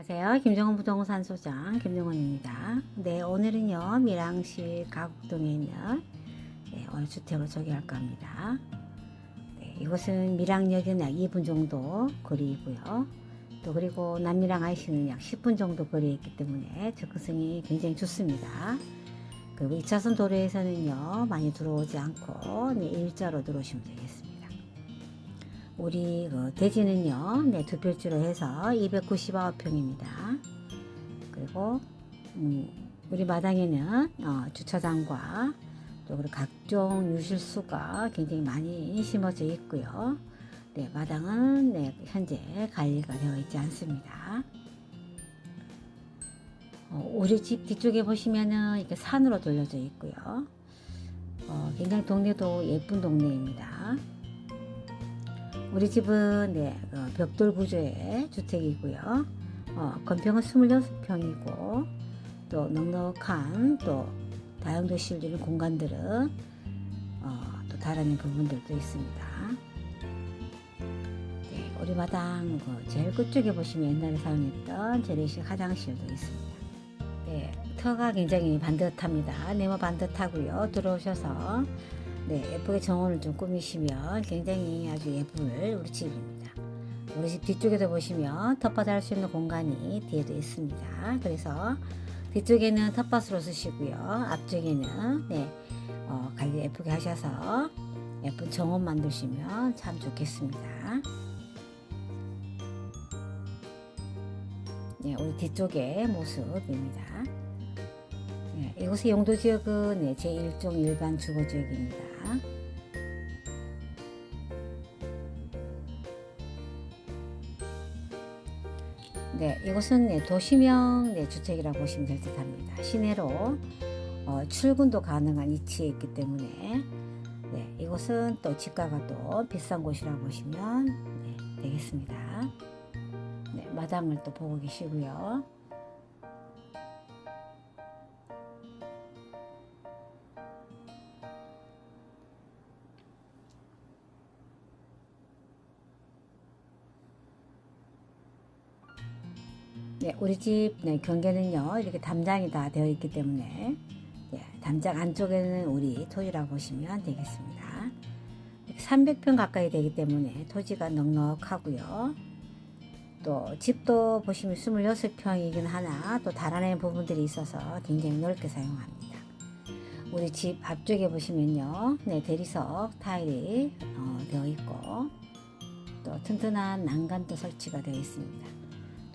안녕하세요. 김정은 부동산 소장 김정은입니다. 네, 오늘은요 밀양시 가곡동에 있는 네, 어느 주택을 소개할까 합니다. 네, 이곳은 밀양역에는 약 2분 정도 거리이고요. 또 그리고 남밀양 IC는 약 10분 정도 거리에 있기 때문에 접근성이 굉장히 좋습니다. 그리고 2차선 도로에서는요 많이 들어오지 않고 네, 일자로 들어오시면 되겠습니다. 우리 그 대지는요, 네, 두 필지로 해서 299평입니다. 그리고 음, 우리 마당에는 어, 주차장과 또 그리고 각종 유실수가 굉장히 많이 심어져 있고요. 네, 마당은 네, 현재 관리가 되어 있지 않습니다. 어, 우리 집 뒤쪽에 보시면은 이렇게 산으로 돌려져 있고요. 어, 굉장히 동네도 예쁜 동네입니다. 우리 집은 네, 어, 벽돌 구조의 주택이고요. 어, 건평은 26평이고 또 넉넉한 또 다용도실 있는 공간들은 어, 또 다른 부분들도 있습니다. 네, 우리 마당 그 제일 끝쪽에 보시면 옛날에 사용했던 재래식 화장실도 있습니다. 네, 터가 굉장히 반듯합니다. 네모 반듯하고요. 들어오셔서 네, 예쁘게 정원을 좀 꾸미시면 굉장히 아주 예쁠 우리 집입니다. 우리 집 뒤쪽에도 보시면 텃밭 할수 있는 공간이 뒤에도 있습니다. 그래서 뒤쪽에는 텃밭으로 쓰시고요. 앞쪽에는 네, 어, 관리 예쁘게 하셔서 예쁜 정원 만드시면 참 좋겠습니다. 네, 우리 뒤쪽의 모습입니다. 네, 이곳의 용도 지역은 네, 제1종 일반 주거 지역입니다. 이곳은 네, 도시명 네, 주택이라고 보시면 될 듯 합니다. 시내로 어, 출근도 가능한 위치에 있기 때문에 네, 이곳은 또 집가가 또 비싼 곳이라고 보시면 네, 되겠습니다. 네, 마당을 또 보고 계시고요. 네, 우리 집 네, 경계는요 이렇게 담장이 다 되어 있기 때문에 네, 담장 안쪽에는 우리 토지라고 보시면 되겠습니다. 300평 가까이 되기 때문에 토지가 넉넉하고요. 또 집도 보시면 26평이긴 하나 또 달아낸 부분들이 있어서 굉장히 넓게 사용합니다. 우리 집 앞쪽에 보시면요, 네 대리석 타일이 어, 되어 있고 또 튼튼한 난간도 설치가 되어 있습니다.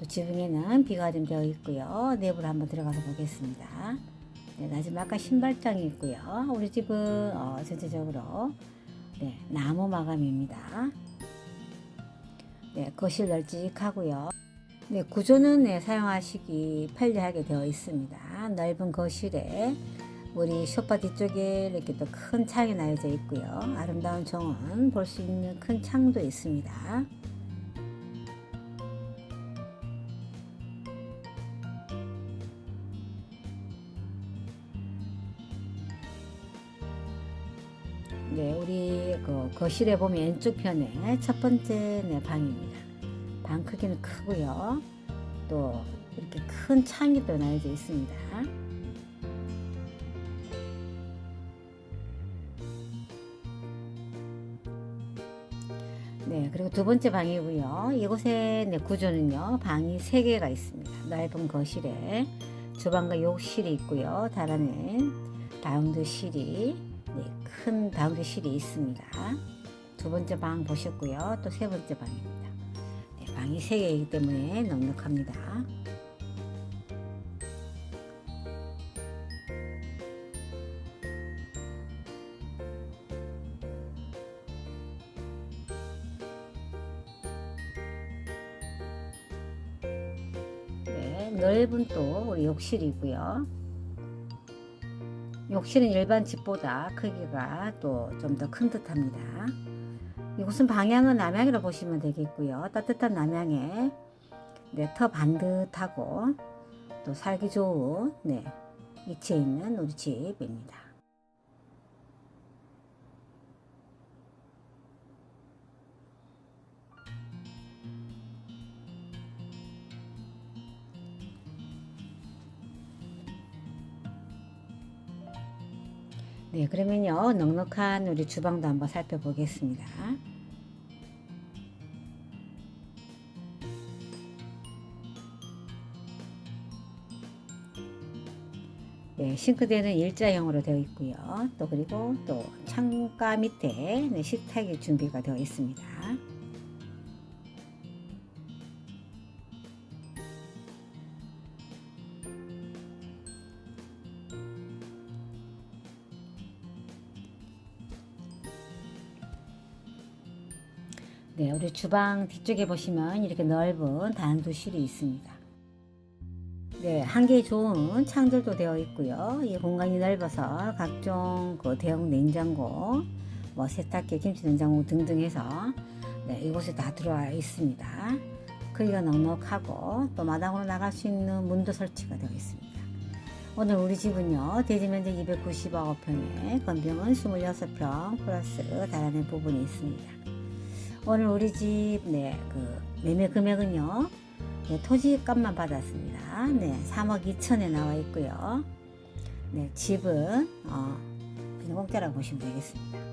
또 지붕에는 비가림 되어 있고요. 내부로 한번 들어가서 보겠습니다. 네, 낮은 아까 신발장이 있고요. 우리 집은 어, 전체적으로 네, 나무 마감입니다. 네, 거실 널찍하고요. 네, 구조는 네, 사용하시기 편리하게 되어 있습니다. 넓은 거실에 우리 소파 뒤쪽에 이렇게 또 큰 창이 나여져 있고요. 아름다운 정원 볼 수 있는 큰 창도 있습니다. 네, 우리 그 거실에 보면 왼쪽 편에 첫 번째 네, 방입니다. 방 크기는 크고요. 또 이렇게 큰 창이 또 나여져 있습니다. 네, 그리고 두 번째 방이고요. 이곳의 네, 구조는요, 방이 세 개가 있습니다. 넓은 거실에 주방과 욕실이 있고요. 다른은 다용도실이 네, 큰 다용도실이 있습니다. 두 번째 방 보셨고요. 또 세 번째 방입니다. 네, 방이 세 개이기 때문에 넉넉합니다. 네, 넓은 또 우리 욕실이고요. 욕실은 일반 집보다 크기가 또 좀 더 큰 듯합니다. 이곳은 방향은 남향이라 보시면 되겠고요. 따뜻한 남향에 네, 터 반듯하고 또 살기 좋은 네, 위치에 있는 우리 집입니다. 네, 그러면요 넉넉한 우리 주방도 한번 살펴보겠습니다. 네, 싱크대는 일자형으로 되어 있고요. 또 그리고 또 창가 밑에 네, 식탁이 준비가 되어 있습니다. 네, 우리 주방 뒤쪽에 보시면 이렇게 넓은 단두실이 있습니다. 네, 한계 좋은 창들도 되어 있고요. 이 공간이 넓어서 각종 그 대형 냉장고, 뭐 세탁기, 김치 냉장고 등등 해서 네, 이곳에 다 들어와 있습니다. 크기가 넉넉하고 또 마당으로 나갈 수 있는 문도 설치가 되어 있습니다. 오늘 우리 집은요, 대지면적 299평에 건병은 26평 플러스 다란의 부분이 있습니다. 오늘 우리 집, 네, 그, 매매 금액은요, 네, 토지값만 받았습니다. 네, 3억 2천에 나와 있고요. 네, 집은, 어, 그냥 공짜라고 보시면 되겠습니다.